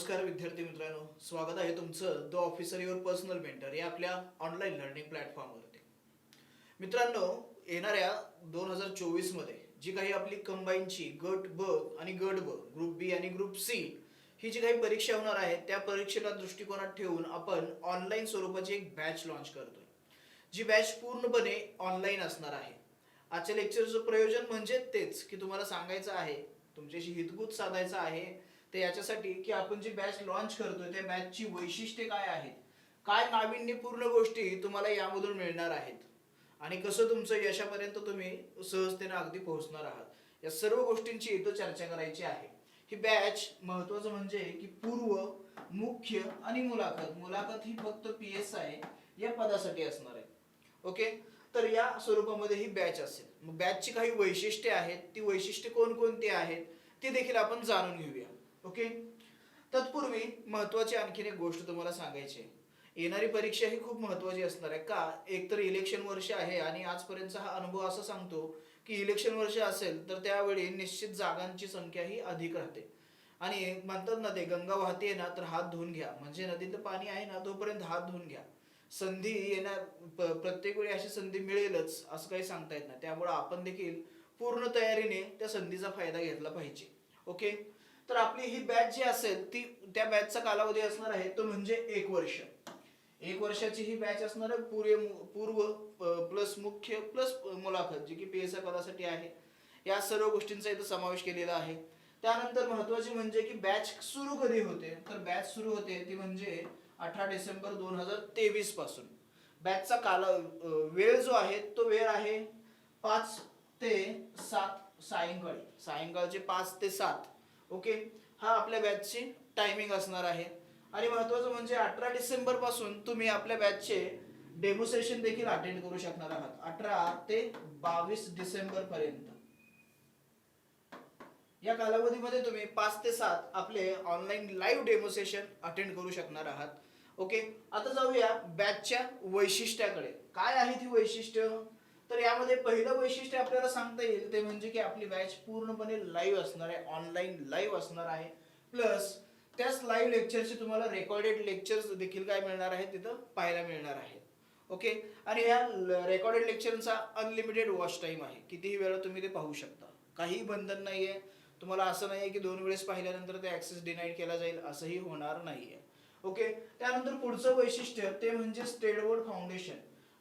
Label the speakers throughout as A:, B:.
A: नमस्कार विद्यार्थी मित्रांनो. स्वागत आहे तुमचं the officer your personal mentor या आपल्या ऑनलाईन लर्निंग प्लॅटफॉर्मवरती मित्रांनो येणाऱ्या दोन हजार चोवीसमध्ये जी काही आपली कंबाईनची गट ब आणि गट ब ग्रुप बी आणि ग्रुप सी ही जी काही परीक्षा होणार आहे त्या परीक्षेला दृष्टिकोनात ठेवून आपण ऑनलाईन स्वरूपाची एक बॅच लॉन्च करतोय. जी बॅच पूर्णपणे ऑनलाईन असणार आहे. आजच्या लेक्चरचं प्रयोजन म्हणजे तेच की तुम्हाला सांगायचं आहे तुमच्याशी हितगुज साधायचं आहे ते याच्यासाठी की आपण जी बॅच लॉन्च करतोय त्या बॅचची वैशिष्ट्ये काय आहेत? काय नाविन्यपूर्ण गोष्टी तुम्हाला यामधून मिळणार आहेत? आणि कसं तुमचं यशापर्यंत तुम्ही सहजतेने अगदी पोहोचणार आहात? या सर्व गोष्टींची इथं चर्चा करायची आहे. ही बॅच महत्वाचं म्हणजे की पूर्व मुख्य आणि मुलाखत. मुलाखत ही फक्त पी एस आय या पदासाठी असणार आहे. ओके? तर या स्वरूपामध्ये ही बॅच असेल. मग बॅचची काही वैशिष्ट्ये आहेत. ती वैशिष्ट्ये कोणकोणती आहेत? ती देखील आपण जाणून घेऊया. ओके? तत्पूर्वी महत्वाची आणखीन एक गोष्ट तुम्हाला सांगायची येणारी परीक्षा ही खूप महत्वाची असणार आहे. का? एक तर इलेक्शन वर्ष आहे आणि आजपर्यंतचा हा अनुभव असं सांगतो की इलेक्शन वर्ष असेल तर त्यावेळी निश्चित जागांची संख्या ही अधिक राहते. आणि म्हणतात ना ते गंगा वाहते ना तर हात धुवून घ्या. म्हणजे नदीतलं पाणी आहे ना तोपर्यंत हात धुवून घ्या. संधी येणार प्रत्येक वेळी अशी संधी मिळेलच असं काही सांगता येत नाही. त्यामुळे आपण देखील पूर्ण तयारीने त्या संधीचा फायदा घेतला पाहिजे. ओके? तर आपली ही बॅच जी असेल ती त्या बॅचचा कालावधी असणार आहे तो म्हणजे एक वर्ष. एक वर्षाची ही बॅच असणार आहे पूर्व पूर्व प्लस मुख्य प्लस मुलाखत जी की पी एस आय पदासाठी आहे. या सर्व गोष्टींचा इथं समावेश केलेला आहे. त्यानंतर महत्वाची म्हणजे की बॅच सुरू कधी होते? तर बॅच सुरू होते ती म्हणजे अठरा डिसेंबर दोन हजार तेवीसपासून. बॅचचा काला वेळ जो आहे तो वेळ आहे पाच ते सात सायंकाळी. सायंकाळचे पाच ते सात. ओके? हा आपल्या बॅचची टायमिंग असणार आहे. आणि महत्वाचं म्हणजे अठरा डिसेंबरपासून तुम्ही आपल्या बॅचचे डेमोसेशन देखील अटेंड करू शकणार आहात. अठरा ते बावीस डिसेंबर पर्यंत. या कालावधीमध्ये तुम्ही पाच ते सात आपले ऑनलाईन लाईव्ह डेमोसेशन अटेंड करू शकणार आहात. ओके? आता जाऊया बॅचच्या वैशिष्ट्याकडे. काय आहे ती वैशिष्ट्य? तर यामध्ये पहिलं वैशिष्ट्य आपल्याला सांगता येईल ते म्हणजे की आपली बॅच पूर्णपणे लाईव्ह असणार आहे ऑनलाईन लाईव्ह असणार आहे. प्लस त्याच लाईव्ह लेक्चरचे तुम्हाला रेकॉर्डेड लेक्चर्स देखील काय मिळणार आहेत तिथं? पाहायला मिळणार आहेत. ओके आणि या रेकॉर्डेड लेक्चरचा अनलिमिटेड वॉच टाइम आहे. कितीही वेळा तुम्ही ते पाहू शकता. काहीही बंधन नाहीये. तुम्हाला असं नाहीये की दोन वेळेस पाहिल्यानंतर ते ऍक्सेस डिनाईड केला जाईल असंही होणार नाहीये. ओके त्यानंतर पुढचं वैशिष्ट्य ते म्हणजे स्टेट फाउंडेशन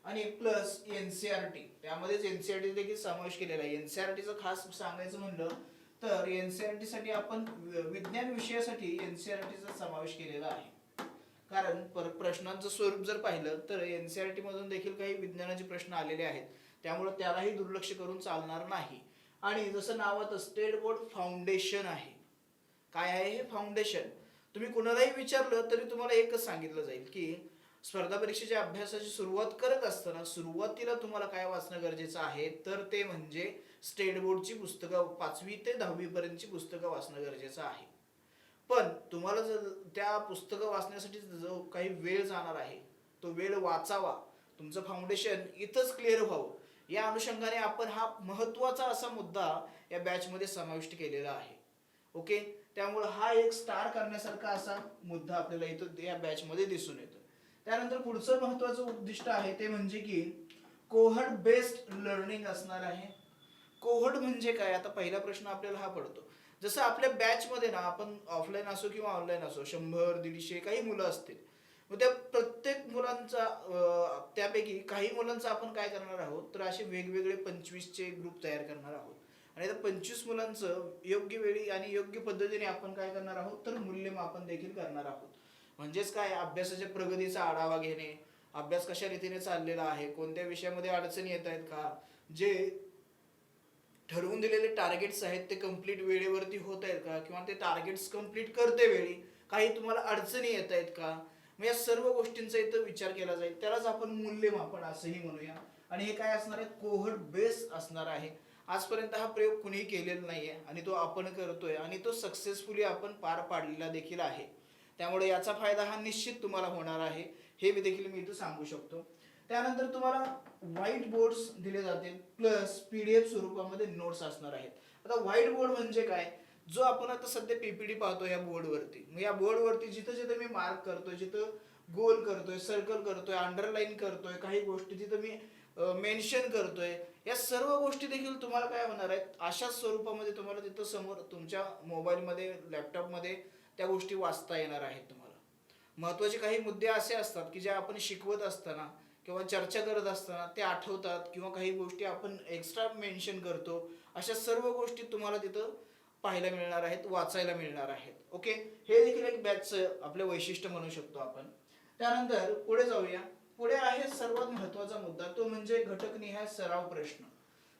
A: आणि प्लस एनसीआरटी त्यामध्येच एनसीआरटी देखील समावेश केलेला आहे. एनसीआरटीचं खास सांगायचं म्हणलं तर एनसीआरटी साठी आपण विज्ञान विषयासाठी एनसीआरटीचा समावेश केलेला आहे. कारण पर प्रश्नांचं स्वरूप जर पाहिलं तर एनसीआरटी मधून देखील काही विज्ञानाचे प्रश्न आलेले आहेत. त्यामुळे त्यालाही दुर्लक्ष करून चालणार नाही. आणि जसं नावात स्टेट बोर्ड फाउंडेशन आहे. काय आहे हे फाउंडेशन तुम्ही कुणालाही विचारलं तरी तुम्हाला एकच सांगितलं जाईल की स्पर्धा परीक्षेच्या अभ्यासाची सुरुवात करत असताना सुरुवातीला तुम्हाला काय वाचणं गरजेचं आहे? तर ते म्हणजे स्टेट बोर्डची पुस्तकं पाचवी ते दहावीपर्यंतची पुस्तकं वाचणं गरजेचं आहे. पण तुम्हाला जर त्या पुस्तकं वाचण्यासाठी जो काही वेळ जाणार आहे तो वेळ वाचावा. तुमचं फाउंडेशन इथंच क्लिअर व्हावं. या अनुषंगाने आपण हा महत्त्वाचा असा मुद्दा या बॅचमध्ये समाविष्ट केलेला आहे. ओके त्यामुळे हा एक स्टार करण्यासारखा असा मुद्दा आपल्याला इथं या बॅचमध्ये दिसून येतो त्यानंतर पुढचं महत्वाचं उद्दिष्ट आहे ते म्हणजे की कोहड बेस्ड लर्निंग असणार आहे. कोहड म्हणजे काय? आता पहिला प्रश्न आपल्याला हा पडतो. जसं आपल्या बॅचमध्ये ना आपण ऑफलाईन असो किंवा ऑनलाईन असो शंभर दीडशे काही मुलं असतील. मग त्या प्रत्येक मुलांचा त्यापैकी काही मुलांचा आपण काय करणार आहोत? तर असे वेगवेगळे पंचवीसचे ग्रुप तयार करणार आहोत. आणि त्या पंचवीस मुलांचं योग्य वेळी आणि योग्य पद्धतीने आपण काय करणार आहोत? तर मूल्यमापन देखील करणार आहोत. म्हणजेच काय? अभ्यासाच्या प्रगतीचा आढावा घेणे. अभ्यास कशा रीतीने चाललेला आहे? कोणत्या विषयामध्ये अडचणी येत आहेत का? जे ठरवून दिलेले टार्गेट्स आहेत ते कंप्लीट वेळेवरती होत आहेत का? किंवा ते टार्गेट्स कंप्लीट करते वेळी काही तुम्हाला अडचणी येत आहेत का? मग या सर्व गोष्टींचा इथं विचार केला जाईल. त्यालाच आपण मूल्यमापन असंही म्हणूया. आणि हे काय असणार आहे? कोहड बेस असणार आहे. आजपर्यंत हा प्रयोग कुणीही केलेला नाही आहे आणि तो आपण करतोय आणि तो सक्सेसफुली आपण पार पाडलेला देखील आहे. त्यामुळे याचा फायदा हा निश्चित तुम्हाला होणार आहे. हे मी देखील मी इथं सांगू शकतो. त्यानंतर तुम्हाला व्हाईट बोर्ड्स दिले जातील प्लस पी डी एफ स्वरूपामध्ये नोट्स असणार आहेत. आता व्हाईट बोर्ड म्हणजे काय? जो आपण आता सध्या पीपीडी पाहतो या बोर्डवरती मग या बोर्डवरती जिथं जिथं मी मार्क करतोय जिथं गोल करतोय सर्कल करतोय अंडरलाईन करतोय काही गोष्टी जिथं मी मेन्शन करतोय या सर्व गोष्टी देखील तुम्हाला काय होणार आहेत? अशाच स्वरूपामध्ये तुम्हाला तिथं समोर तुमच्या मोबाईलमध्ये लॅपटॉपमध्ये त्या गोष्टी वाचता येणार आहेत तुम्हाला. महत्त्वाचे काही मुद्दे असे असतात की जे आपण शिकवत असताना किंवा चर्चा करत असताना ते आठवतात किंवा काही गोष्टी आपण एक्स्ट्रा मेन्शन करतो अशा सर्व गोष्टी तुम्हाला तिथं पाहायला मिळणार आहेत वाचायला मिळणार आहेत. ओके हे देखील एक बॅचचं आपलं वैशिष्ट्य म्हणू शकतो आपण. त्यानंतर पुढे जाऊया. पुढे आहे सर्वात महत्त्वाचा मुद्दा तो म्हणजे घटकनिहाय सराव प्रश्न.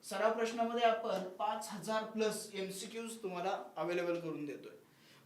A: सराव प्रश्नामध्ये आपण पाच हजार प्लस एमसीक्यूज तुम्हाला अवेलेबल करून देतोय.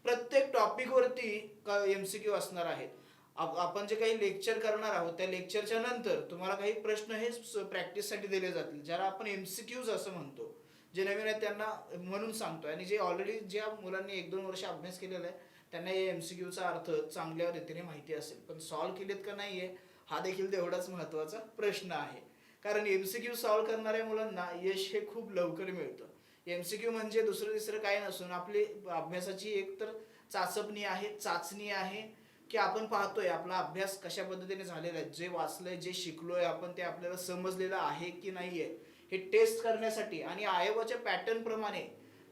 A: प्रत्येक वरती एम सी क्यू असणार आहेत? आप- आपण जे काही लेक्चर करणार आहोत त्या लेक्चरच्या नंतर तुम्हाला काही प्रश्न हे प्रॅक्टिससाठी दिले जातील. ज्याला आपण एम सी क्यूज असं म्हणतो जे नवीन आहेत त्यांना म्हणून सांगतो आणि जे ऑलरेडी ज्या मुलांनी एक दोन वर्ष अभ्यास केलेला आहे त्यांना या क्यूचा अर्थ चांगल्या रीतीने माहिती असेल. पण सॉल्व्ह केलेत का नाही आहे हा देखील तेवढाच महत्त्वाचा प्रश्न आहे. कारण एम सी क्यू सॉल्व्ह करणाऱ्या मुलांना यश हे खूप लवकर मिळतं. एम सी क्यू म्हणजे दुसरं तिसरं काय नसून आपली अभ्यासाची एक तर चाचपणी आहे चाचणी आहे की आपण पाहतोय आपला अभ्यास कशा पद्धतीने झालेला आहे जे वाचलंय जे शिकलोय आपण ते आपल्याला समजलेलं आहे की नाही आहे हे टेस्ट करण्यासाठी आणि आयोगाच्या पॅटर्न प्रमाणे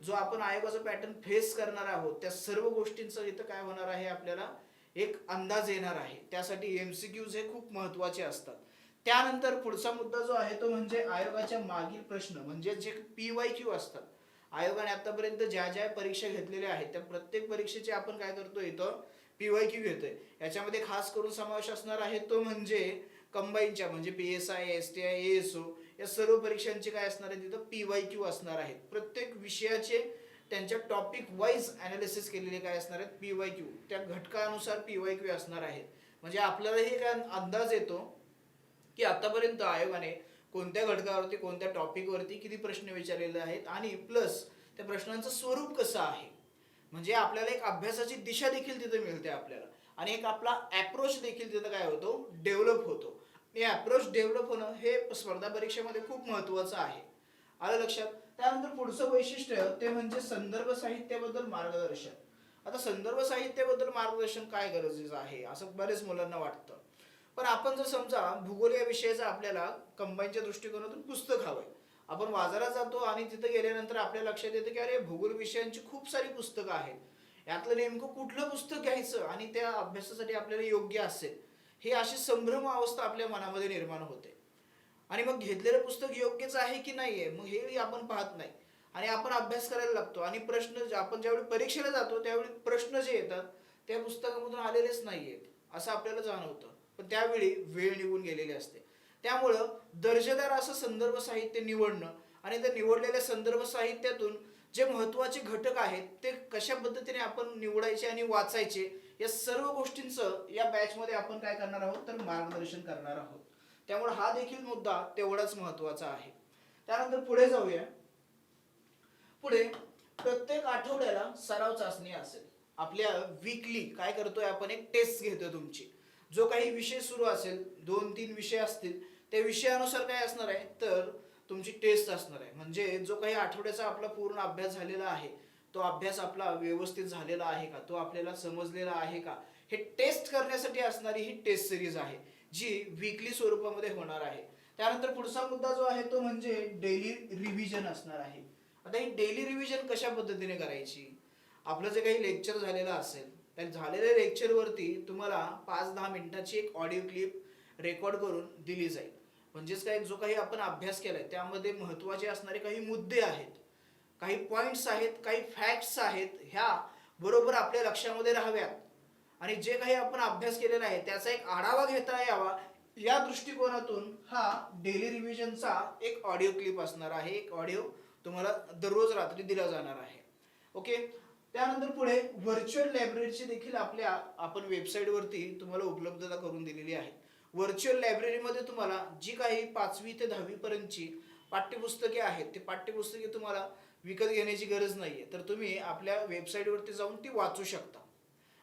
A: जो आपण आयोगाचा पॅटर्न फेस करणार आहोत त्या सर्व गोष्टींचं इथं काय होणार आहे आपल्याला एक अंदाज येणार आहे. त्यासाठी एम सी क्यूज हे खूप महत्त्वाचे असतात. त्यानंतर पुढचा मुद्दा जो आहे तो म्हणजे आयोगाच्या मागील प्रश्न म्हणजे जे पी वाय क्यू असतात. आयोगाने आतापर्यंत ज्या ज्या परीक्षा घेतलेल्या आहेत त्या प्रत्येक परीक्षेचे आपण काय करतो इथं? पी वाय क्यू घेतोय. याच्यामध्ये खास करून समावेश असणार आहे तो म्हणजे कंबाईनच्या म्हणजे P S I S T I S O या सर्व परीक्षांचे काय असणार आहे तिथं पी वाय क्यू असणार आहेत. प्रत्येक विषयाचे त्यांच्या टॉपिक वाईज अनालिसिस केलेले काय असणार आहेत? P Y Q. त्या घटकानुसार पी वाय क्यू असणार आहेत. म्हणजे आपल्याला हे काय अंदाज येतो की आतापर्यंत आयोगाने कोणत्या घटकावरती कोणत्या टॉपिकवरती किती प्रश्न विचारलेले आहेत आणि प्लस त्या प्रश्नांचं स्वरूप कसं आहे? म्हणजे आपल्याला एक अभ्यासाची दिशा देखील तिथे मिळते आपल्याला. आणि एक आपला अप्रोच देखील तिथं काय होतो? डेव्हलप होतो. हे अप्रोच डेव्हलप होणं हे स्पर्धा परीक्षेमध्ये खूप महत्वाचं आहे. आलं लक्षात? त्यानंतर पुढचं वैशिष्ट्य ते म्हणजे संदर्भ साहित्याबद्दल मार्गदर्शन. आता संदर्भ साहित्याबद्दल मार्गदर्शन काय गरजेचं आहे? असं बरेच मुलांना वाटतं. पण आपण जर समजा भूगोल या विषयाचा आपल्याला कंबाईनच्या दृष्टिकोनातून पुस्तक हवंय. आपण बाजारात जातो आणि तिथं गेल्यानंतर आपल्या लक्षात येतं की अरे भूगोल विषयांची खूप सारी पुस्तकं आहेत. यातलं नेमकं कुठलं पुस्तक घ्यायचं आणि त्या अभ्यासासाठी आपल्याला योग्य असेल? हे अशी संभ्रम अवस्था आपल्या मनामध्ये निर्माण होते. आणि मग घेतलेलं पुस्तक योग्यच आहे की नाही आहे मग हे आपण पाहत नाही. आणि आपण अभ्यास करायला लागतो आणि प्रश्न आपण ज्यावेळी परीक्षेला जातो त्यावेळी प्रश्न जे येतात त्या पुस्तकामधून आलेलेच नाही आहेत असं आपल्याला जाणवतं. पण त्यावेळी वेळ निघून गेलेली असते. त्यामुळं दर्जेदार असं संदर्भ साहित्य निवडणं आणि त्या निवडलेल्या संदर्भ साहित्यातून जे महत्त्वाचे घटक आहेत ते कशा पद्धतीने आपण निवडायचे आणि वाचायचे या सर्व गोष्टींचं या बॅचमध्ये आपण काय करणार आहोत? तर मार्गदर्शन करणार आहोत. त्यामुळे हा देखील मुद्दा तेवढाच महत्त्वाचा आहे. त्यानंतर पुढे जाऊया. पुढे प्रत्येक आठवड्याला सराव चाचणी असेल. आपल्या वीकली काय करतोय आपण? एक टेस्ट घेतोय तुमची. जो काही विषय सुरू असेल दोन तीन विषय असतील त्या विषयानुसार काय असणार आहे? तर तुमची टेस्ट असणार आहे. म्हणजे जो काही आठवड्याचा आपला पूर्ण अभ्यास झालेला आहे तो अभ्यास आपला व्यवस्थित झालेला आहे का? तो आपल्याला समजलेला आहे का? हे टेस्ट करण्यासाठी असणारी ही टेस्ट सिरीज आहे जी वीकली स्वरूपामध्ये होणार आहे. त्यानंतर पुढचा मुद्दा जो आहे तो म्हणजे डेली रिव्हिजन असणार आहे. आता ही डेली रिव्हिजन कशा पद्धतीने करायची? आपलं जे काही लेक्चर झालेलं असेल त्या झालेल्या लेक्चरवरती तुम्हाला पाच दहा मिनिटाची एक ऑडिओ क्लिप रेकॉर्ड करून दिली जाईल. म्हणजेच काय जो काही आपण अभ्यास केला आहे त्यामध्ये महत्त्वाचे असणारे काही मुद्दे आहेत काही पॉईंट्स आहेत काही फॅक्ट्स आहेत ह्या बरोबर आपल्या लक्षामध्ये राहाव्यात. आणि जे काही आपण अभ्यास केलेला आहे त्याचा एक आढावा घेता यावा या दृष्टिकोनातून हा डेली रिव्हिजनचा एक ऑडिओ क्लिप असणार आहे एक ऑडिओ तुम्हाला दररोज रात्री दिला जाणार आहे. ओके त्यानंतर पुढे व्हर्च्युअल लायब्ररीची देखील आपल्या आपण वेबसाईटवरती तुम्हाला उपलब्धता करून दिलेली आहे. व्हर्च्युअल लायब्ररीमध्ये तुम्हाला जी काही पाचवी ते दहावीपर्यंतची पाठ्यपुस्तके आहेत ते पाठ्यपुस्तके तुम्हाला विकत घेण्याची गरज नाही आहे तर तुम्ही आपल्या वेबसाईटवरती जाऊन ती वाचू शकता.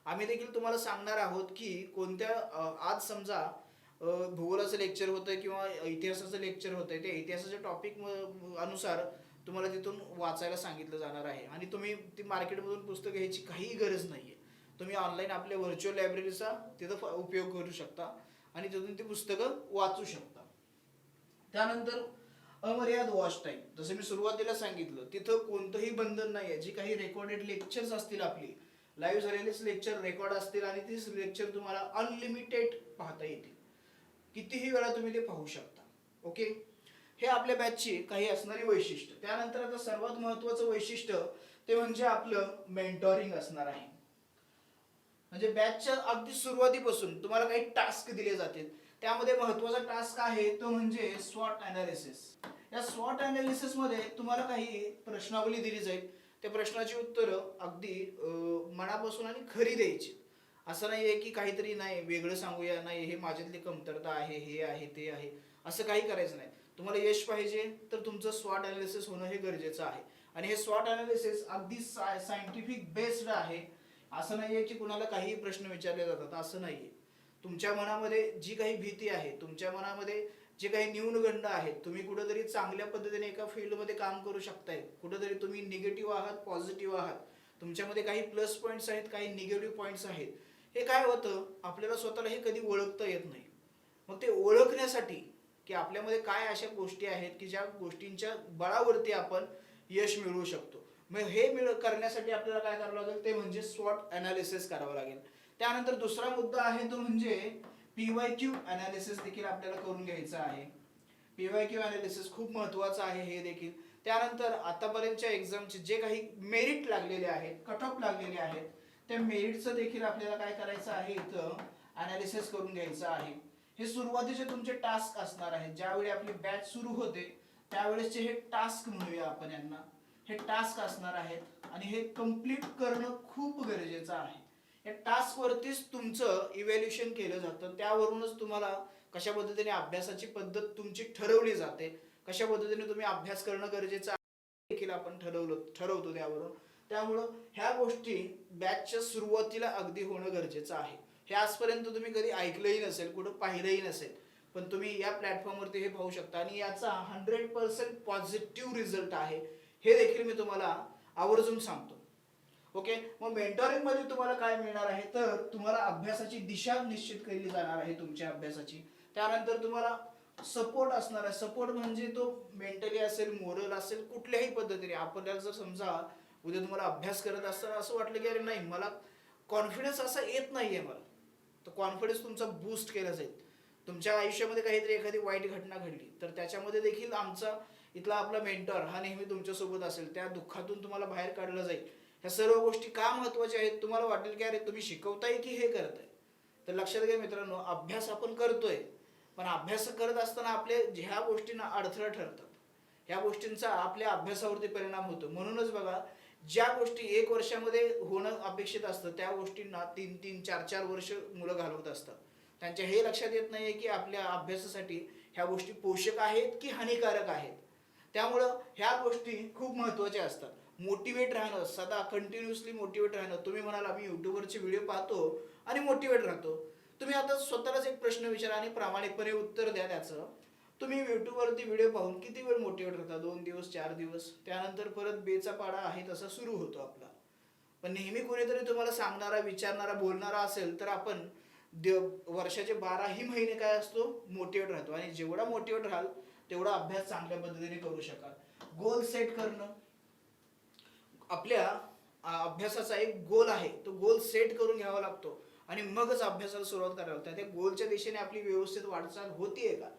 A: आम्ही देखील तुम्हाला सांगणार आहोत की कोणत्या आज समजा भूगोलाचं लेक्चर होतं किंवा इतिहासाचं लेक्चर होतं त्या इतिहासाच्या टॉपिक अनुसार तुम्हाला तिथून वाचायला सांगितलं जाणार आहे. आणि तुम्ही ती मार्केटमधून पुस्तक घ्यायची काहीही गरज नाही आहे तुम्ही ऑनलाईन आपल्या व्हर्च्युअल लायब्ररीचा तिथं उपयोग करू शकता आणि तिथून ती पुस्तकं वाचू शकता. त्यानंतर अमर्याद वॉच टाईम जसं मी सुरुवातीला सांगितलं तिथं कोणतंही बंधन नाही आहे जी काही रेकॉर्डेड लेक्चर्स असतील आपली लाईव्ह झालेलेच लेक्चर रेकॉर्ड असतील आणि तीच लेक्चर तुम्हाला अनलिमिटेड पाहता येतील. कितीही वेळा तुम्ही ते पाहू शकता. ओके हे आपल्या बॅचची काही असणारी वैशिष्ट्य. त्यानंतर आता सर्वात महत्वाचं वैशिष्ट्य ते म्हणजे आपलं मेंटॉरिंग असणार आहे. म्हणजे बॅचच्या अगदी सुरुवातीपासून तुम्हाला काही टास्क दिले जातील. त्यामध्ये महत्त्वाचा टास्क आहे तो म्हणजे स्वॉट अनालिसिस या स्वॉट अनालिसिसमध्ये तुम्हाला काही प्रश्नावली दिली जाईल. त्या प्रश्नाची उत्तरं अगदी मनापासून आणि खरी द्यायची. असं नाही आहे की काहीतरी नाही वेगळं सांगूया नाही हे माझ्यातली कमतरता आहे हे आहे ते आहे. असं काही करायचं नाही. तुम्हाला यश पाहिजे तर तुमचं स्वॉट अनालिसिस होणं हे गरजेचं आहे. आणि हे स्वॉट अनालिसिस अगदी साय सायंटिफिक बेस्ड आहे. असं नाही आहे की कुणाला काही प्रश्न विचारले जातात. असं नाही आहे तुमच्या मनामध्ये जी काही भीती आहे तुमच्या मनामध्ये जे काही न्यूनगंड आहेत तुम्ही कुठंतरी चांगल्या पद्धतीने एका फील्डमध्ये काम करू शकताय. कुठंतरी तुम्ही निगेटिव्ह आहात पॉझिटिव्ह आहात. तुमच्यामध्ये काही प्लस पॉईंट्स आहेत काही निगेटिव्ह पॉईंट्स आहेत. हे काय होतं? आपल्याला स्वतःला हे कधी ओळखता येत नाही. मग ते ओळखण्यासाठी की आपल्यामध्ये काय अशा गोष्टी आहेत की ज्या गोष्टींच्या बळावरती आपण यश मिळवू शकतो. मग हे मिळ करण्यासाठी आपल्याला काय करावं लागेल? ते म्हणजे स्वॉट अनालिसिस करावं लागेल. त्यानंतर दुसरा मुद्दा आहे तो म्हणजे पीवाय क्यू अनालिसिस देखील आपल्याला करून घ्यायचा आहे. पीवाय क्यू अनालिसिस खूप महत्वाचं आहे हे देखील. त्यानंतर आतापर्यंतच्या एक्झामचे जे काही मेरिट लागलेले आहेत कट ऑफ लागलेले आहेत त्या मेरिटचं देखील आपल्याला काय करायचं आहे? इथं अनालिसिस करून घ्यायचं आहे. हे सुरुवातीचे तुमचे टास्क असणार आहेत. ज्यावेळी आपली बॅच सुरू होते त्यावेळेसचे हे टास्क म्हणूया आपण यांना. हे टास्क असणार आहेत आणि हे कंप्लीट करणं खूप गरजेचं आहे. या टास्क वरतीच तुमचं इव्हॅल्युएशन केलं जातं. त्यावरूनच तुम्हाला कशा पद्धतीने अभ्यासाची पद्धत तुमची ठरवली जाते कशा पद्धतीने तुम्ही अभ्यास करणं गरजेचं आहे देखील आपण ठरवलं ठरवतो त्यावरून. त्यामुळं ह्या गोष्टी बॅचच्या सुरुवातीला अगदी होणं गरजेचं आहे. हे आजपर्यंत तुम्ही कधी ऐकलंही नसेल कुठं पाहिलंही नसेल पण तुम्ही या प्लॅटफॉर्मवरती हे पाहू शकता. आणि याचा हंड्रेड पर्सेंट पॉझिटिव्ह रिझल्ट आहे. हे देखील मी तुम्हाला आवर्जून सांगतो. ओके मग मेंटॉरिंगमध्ये तुम्हाला काय मिळणार आहे? तर तुम्हाला अभ्यासाची दिशा निश्चित केली जाणार आहे तुमच्या अभ्यासाची. त्यानंतर तुम्हाला सपोर्ट असणार आहे. सपोर्ट म्हणजे तो मेंटली असेल मोरल असेल कुठल्याही पद्धतीने. आपल्याला जर समजा उद्या तुम्हाला अभ्यास करत असताना असं वाटलं की अरे नाही मला कॉन्फिडन्स असा येत नाहीये मला. तर कॉन्फिडन्स तुमचा बूस्ट केला जाईल. तुमच्या आयुष्यामध्ये काहीतरी एखादी वाईट घटना घडली तर त्याच्यामध्ये देखील आमचा इथला आपला मेंटर हा नेहमी तुमच्यासोबत असेल. त्या दुःखातून तुम्हाला बाहेर काढलं जाईल. ह्या सर्व गोष्टी का महत्त्वाच्या आहेत? तुम्हाला वाटेल की अरे तुम्ही शिकवताय की हे करताय? तर लक्षात घ्या मित्रांनो अभ्यास आपण करतोय पण अभ्यास करत असताना आपले ह्या गोष्टींना अडथळा ठरतात. ह्या गोष्टींचा आपल्या अभ्यासावरती परिणाम होतो. म्हणूनच बघा ज्या गोष्टी एक वर्षामध्ये होणं अपेक्षित असतं त्या गोष्टींना तीन तीन चार चार वर्ष मुलं घालवत असतात. त्यांच्या हे लक्षात येत नाहीये की आपल्या अभ्यासासाठी ह्या गोष्टी पोषक आहेत की हानिकारक आहेत. त्यामुळं ह्या गोष्टी खूप महत्त्वाच्या असतात. मोटिवेट राहणं सदा कंटिन्युअसली मोटिवेट राहणं. तुम्ही म्हणाल आम्ही यूट्यूबवरचे व्हिडिओ पाहतो आणि मोटिवेट राहतो. तुम्ही आता स्वतःलाच एक प्रश्न विचारा आणि प्रामाणिकपणे उत्तर द्या त्याचं. तुम्ही युट्यूबवरती व्हिडिओ पाहून किती वेळ मोटिवेट राहता दोन दिवस चार दिवस? त्यानंतर परत बेचा पाडा आहे तसा सुरू होतो आपला. पण नेहमी कोणीतरी तुम्हाला सांगणारा विचारणारा बोलणारा असेल तर आपण देव वर्षाचे बाराही महिने काय असतो? मोटिवेट राहतो. आणि जेवढा मोटिवेट राहाल तेवढा अभ्यास चांगल्या पद्धतीने करू शकाल. गोल सेट करणं. आपल्या अभ्यासाचा एक गोल आहे. तो गोल सेट करून घ्यावा लागतो. आणि मगच अभ्यासाला सुरुवात करावी लागते. त्या गोलच्या दिशेने आपली व्यवस्थित वाटचाल होतीये का?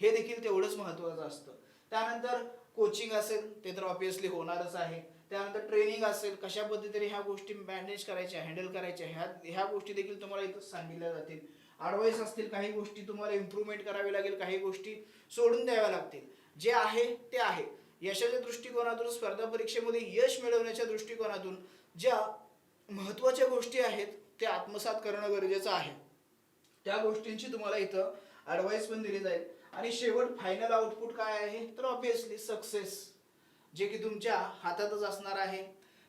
A: हे देखील तेवढंच महत्त्वाचं असतं. त्यानंतर कोचिंग असेल ते तर ऑब्विसली होणारच आहे. त्यानंतर ट्रेनिंग असेल कशा पद्धतीने ह्या गोष्टी मॅनेज करायच्या हँडल करायच्या ह्या ह्या गोष्टी देखील तुम्हाला इथं सांगितल्या जातील. ॲडवाईस असतील काही गोष्टी तुम्हाला इम्प्रूव्हमेंट करावी लागेल काही गोष्टी सोडून द्याव्या लागतील. जे आहे ते आहे. यशाच्या दृष्टिकोनातून स्पर्धा परीक्षेमध्ये यश मिळवण्याच्या दृष्टिकोनातून ज्या महत्त्वाच्या गोष्टी आहेत त्या आत्मसात करणं गरजेचं आहे. त्या गोष्टींची तुम्हाला इथं ॲडवाईस पण दिली जाईल. आणि शेवट फायनल आउटपुट काय आहे? तर ऑब्विसली सक्सेस जे की तुमच्या हातातच असणार आहे.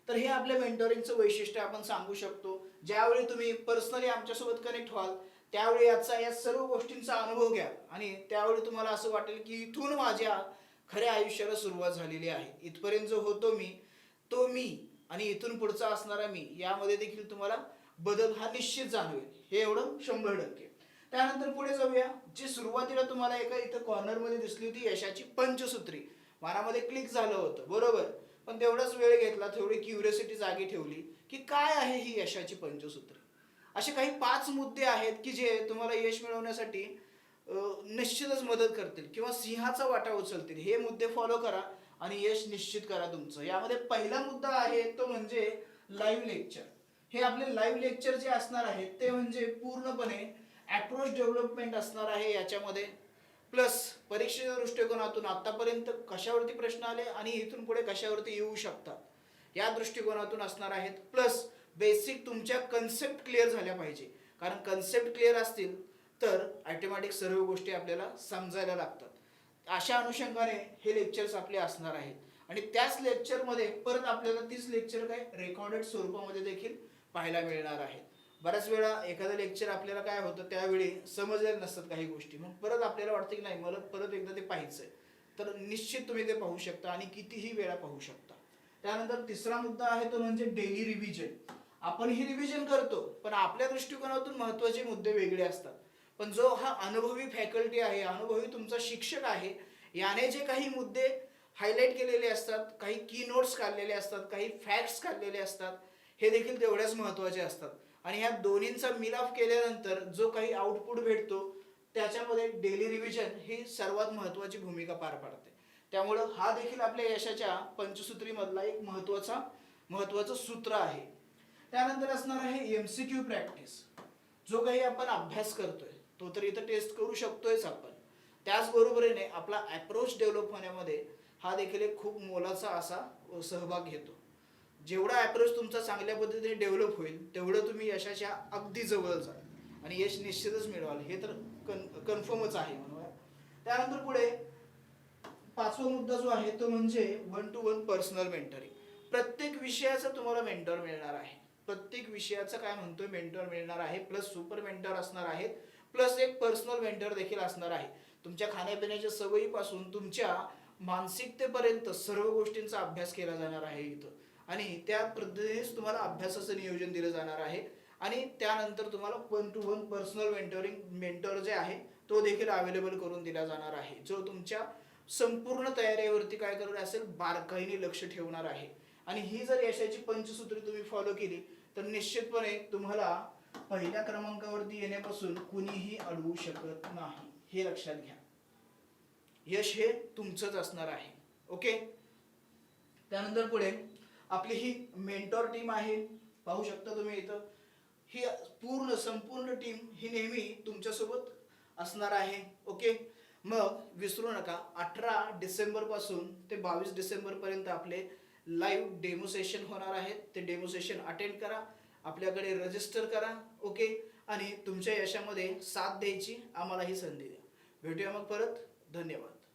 A: तर हे आपल्या मेंटोरिंगचं वैशिष्ट्य आपण सांगू शकतो. ज्यावेळी तुम्ही पर्सनली आमच्यासोबत कनेक्ट व्हाल त्यावेळी याचा या सर्व गोष्टींचा अनुभव घ्या. आणि त्यावेळी तुम्हाला असं वाटेल की इथून माझ्या खऱ्या आयुष्याला सुरुवात झालेली आहे. इथपर्यंत जो होतो मी तो मी आणि इथून पुढचा असणारा मी यामध्ये देखील तुम्हाला बदल हा निश्चित जाणवेल. हे एवढं शंभर टक्के. त्यानंतर पुढे जाऊया जी सुरुवातीला तुम्हाला एका इथं कॉर्नरमध्ये दिसली होती यशाची पंचसूत्री. मनामध्ये क्लिक झालं होतं बरोबर? पण तेवढाच वेळ घेतला तेवढी क्युरियोसिटी जागी ठेवली की काय आहे ही यशाची पंचसूत्री? असे काही पाच मुद्दे आहेत की जे तुम्हाला यश मिळवण्यासाठी निश्चितच मदत करतील किंवा सिंहाचा वाटा उचलतील. हे मुद्दे फॉलो करा आणि यश निश्चित करा तुमचं. यामध्ये पहिला मुद्दा आहे तो म्हणजे लाईव्ह लेक्चर हे आपले लाईव्ह लेक्चर जे असणार आहेत ते म्हणजे पूर्णपणे ॲप्रोच डेव्हलपमेंट असणार आहे याच्यामध्ये. प्लस परीक्षेच्या दृष्टिकोनातून आत्तापर्यंत कशावरती प्रश्न आले आणि इथून पुढे कशावरती येऊ शकतात या दृष्टिकोनातून असणार आहेत. प्लस बेसिक तुमच्या कन्सेप्ट क्लिअर झाल्या पाहिजे. कारण कन्सेप्ट क्लिअर असतील तर ॲटोमॅटिक सर्व गोष्टी आपल्याला समजायला लागतात. अशा अनुषंगाने हे लेक्चर्स आपले असणार आहेत. आणि त्याच लेक्चरमध्ये परत आपल्याला तीच लेक्चर काय रेकॉर्डेड स्वरूपामध्ये देखील पाहायला मिळणार आहेत. बऱ्याच वेळा एखादं लेक्चर आपल्याला काय होतं त्यावेळी समजलेल्या नसतात काही गोष्टी. मग परत आपल्याला वाटतं की नाही मला परत एकदा ते पाहायचं आहे तर निश्चित तुम्ही ते पाहू शकता आणि कितीही वेळा पाहू शकता. त्यानंतर तिसरा मुद्दा आहे तो म्हणजे डेली रिव्हिजन आपण ही रिव्हिजन करतो पण आपल्या दृष्टिकोनातून महत्त्वाचे मुद्दे वेगळे असतात. पण जो हा अनुभवी फॅकल्टी आहे अनुभवी तुमचा शिक्षक आहे याने जे काही मुद्दे हायलाईट केलेले असतात काही की नोट्स काढलेले असतात काही फॅक्ट्स काढलेले असतात हे देखील तेवढ्याच महत्त्वाचे असतात. आणि ह्या दोन्हींचा मिलाफ केल्यानंतर जो काही आउटपुट भेटतो त्याच्यामध्ये डेली रिव्हिजन ही सर्वात महत्वाची भूमिका पार पाडते. त्यामुळं हा देखील आपल्या यशाच्या पंचसूत्रीमधला एक महत्त्वाचा महत्वाचं सूत्र आहे. त्यानंतर असणार आहे एम सी क्यू प्रॅक्टिस जो काही आपण अभ्यास करतोय तो तर इथं टेस्ट करू शकतोयच आपण. त्याचबरोबरीने आपला अप्रोच डेव्हलप होण्यामध्ये हा देखील एक खूप मोलाचा असा सहभाग घेतो. जेवढा अप्रोच तुमचा चांगल्या पद्धतीने डेव्हलप होईल तेवढं तुम्ही यशाच्या अगदी जवळ जाल. आणि यश निश्चितच मिळवाल. हे तर कन कन्फर्मच आहे म्हणूया त्यानंतर पुढे पाचवा मुद्दा जो आहे तो म्हणजे one to one personal mentoring प्रत्येक विषयाचा तुम्हाला मेंटर मिळणार आहे. प्रत्येक विषयाचा काय म्हणतोय मेंटर मिळणार आहे प्लस सुपर मेंटर असणार आहेत प्लस एक पर्सनल मेंटर देखील असणार आहे. तुमच्या खाण्यापिण्याच्या सवयीपासून तुमच्या मानसिकतेपर्यंत सर्व गोष्टींचा अभ्यास केला जाणार आहे इथं. आणि त्या पद्धतीनेच तुम्हाला अभ्यासाचं नियोजन दिलं जाणार आहे. आणि त्यानंतर तुम्हाला one to one personal mentoring mentor जे आहे तो देखील अवेलेबल करून दिला जाणार आहे. जो तुमच्या संपूर्ण तयारीवरती काय करणार असेल बारकाईने लक्ष ठेवणार आहे. आणि ही जर यशाची पंचसूत्री तुम्ही फॉलो केली तर निश्चितपणे तुम्हाला पहिल्या क्रमांकावरती येण्यापासून कुणीही अडवू शकत नाही. हे लक्षात घ्या. यश हे तुमचंच असणार आहे. ओके त्यानंतर पुढे आपली ही मेंटॉर टीम आहे. पाहू शकता तुम्ही इथं. ही पूर्ण संपूर्ण टीम ही नेहमी तुमच्यासोबत असणार आहे. ओके मग विसरू नका. अठरा डिसेंबरपासून ते बावीस डिसेंबरपर्यंत आपले लाईव्ह डेमो सेशन होणार आहेत. ते डेमो सेशन अटेंड करा. आपल्याकडे रजिस्टर करा. ओके आणि तुमच्या यशामध्ये साथ द्यायची आम्हाला ही संधी द्या. भेटूया मग परत. धन्यवाद.